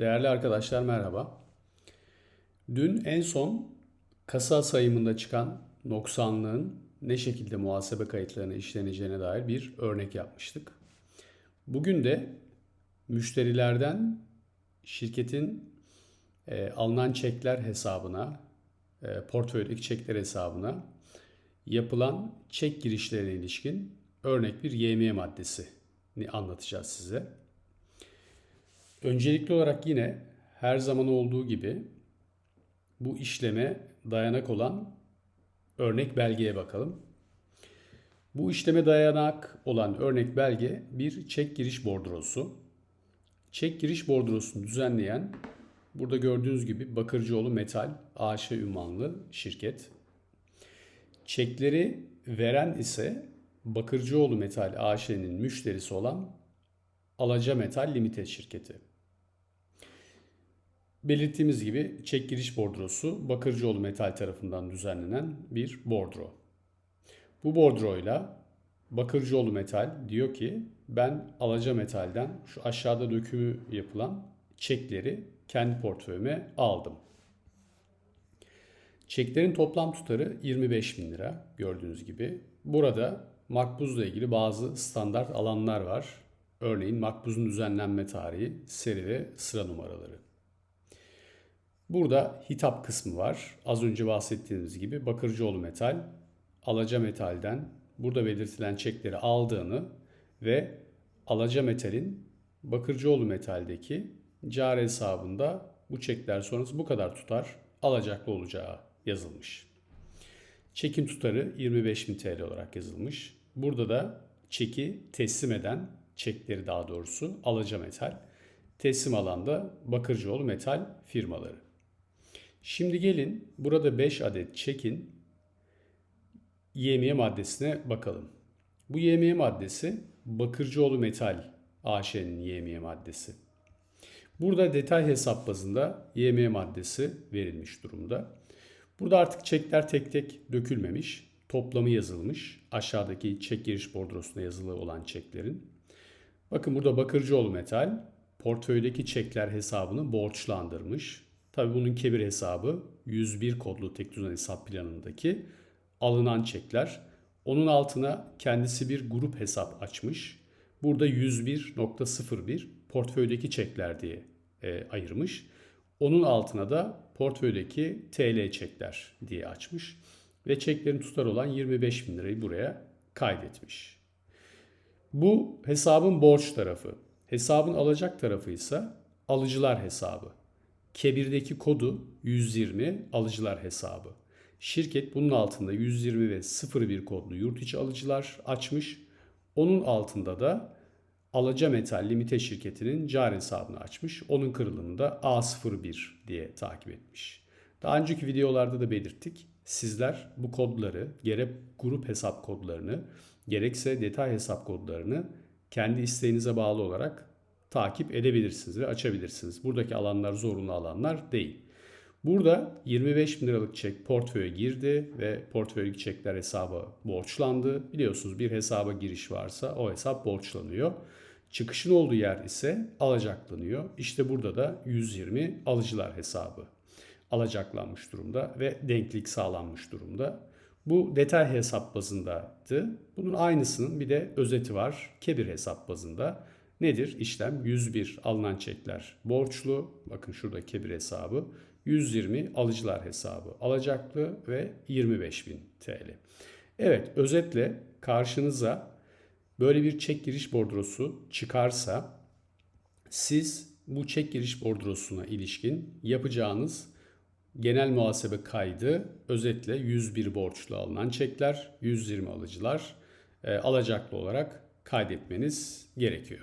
Değerli arkadaşlar merhaba. Dün en son kasa sayımında çıkan noksanlığın ne şekilde muhasebe kayıtlarına işleneceğine dair bir örnek yapmıştık. Bugün de müşterilerden şirketin e, alınan çekler hesabına, e, portföydeki çekler hesabına yapılan çek girişlerine ilişkin örnek bir YME maddesini anlatacağız size. Öncelikli olarak yine her zaman olduğu gibi bu işleme dayanak olan örnek belgeye bakalım. Bu işleme dayanak olan örnek belge bir çek giriş bordrosu. Çek giriş bordrosunu düzenleyen burada gördüğünüz gibi Bakırcıoğlu Metal AŞ ünvanlı şirket. Çekleri veren ise Bakırcıoğlu Metal AŞ'nin müşterisi olan Alaca Metal Limited şirketi. Belirttiğimiz gibi çek giriş bordrosu Bakırcıoğlu Metal tarafından düzenlenen bir bordro. Bu bordroyla Bakırcıoğlu Metal diyor ki ben Alaca Metal'den şu aşağıda dökümü yapılan çekleri kendi portföyüme aldım. Çeklerin toplam tutarı 25 bin lira gördüğünüz gibi. Burada makbuzla ilgili bazı standart alanlar var. Örneğin makbuzun düzenlenme tarihi, seri ve sıra numaraları. Burada hitap kısmı var. Az önce bahsettiğimiz gibi Bakırcıoğlu Metal, Alaca Metal'den burada belirtilen çekleri aldığını ve Alaca Metal'in Bakırcıoğlu Metal'deki cari hesabında bu çekler sonrası bu kadar tutar alacaklı olacağı yazılmış. Çekin tutarı 25.000 TL olarak yazılmış. Burada da çeki teslim eden çekleri daha doğrusu Alaca Metal, teslim alanda Bakırcıoğlu Metal firmaları. Şimdi gelin burada 5 adet çekin YME maddesine bakalım. Bu YME maddesi Bakırcıoğlu Metal AŞ'nin YME maddesi. Burada detay hesap bazında YME maddesi verilmiş durumda. Burada artık çekler tek tek dökülmemiş, toplamı yazılmış. Aşağıdaki çek giriş bordrosunda yazılı olan çeklerin. Bakın burada Bakırcıoğlu Metal portföydeki çekler hesabını borçlandırmış. Tabi bunun kebir hesabı 101 kodlu tek düzen hesap planındaki alınan çekler. Onun altına kendisi bir grup hesap açmış. Burada 101.01 portföydeki çekler diye e, ayırmış. Onun altına da portföydeki TL çekler diye açmış. Ve çeklerin tutar olan 25 bin lirayı buraya kaydetmiş. Bu hesabın borç tarafı. Hesabın alacak tarafı ise alıcılar hesabı. Kebir'deki kodu 120 alıcılar hesabı. Şirket bunun altında 120 ve 01 kodlu yurt içi alıcılar açmış. Onun altında da Alaca Metal Limite şirketinin cari hesabını açmış. Onun kırılımını da A01 diye takip etmiş. Daha önceki videolarda da belirttik. Sizler bu kodları gerek grup hesap kodlarını gerekse detay hesap kodlarını kendi isteğinize bağlı olarak takip edebilirsiniz ve açabilirsiniz. Buradaki alanlar zorunlu alanlar değil. Burada 25 bin liralık çek portföye girdi ve portföydeki çekler hesaba borçlandı. Biliyorsunuz bir hesaba giriş varsa o hesap borçlanıyor. Çıkışın olduğu yer ise alacaklanıyor. İşte burada da 120 alıcılar hesabı alacaklanmış durumda ve denklik sağlanmış durumda. Bu detay hesap bazındaydı. Bunun aynısının bir de özeti var. Kebir hesap bazında. Nedir? İşlem 101 alınan çekler borçlu. Bakın şurada kebir hesabı. 120 alıcılar hesabı alacaklı ve 25.000 TL. Evet özetle karşınıza böyle bir çek giriş bordrosu çıkarsa siz bu çek giriş bordrosuna ilişkin yapacağınız genel muhasebe kaydı özetle 101 borçlu alınan çekler, 120 alıcılar e, alacaklı olarak kaydetmeniz gerekiyor.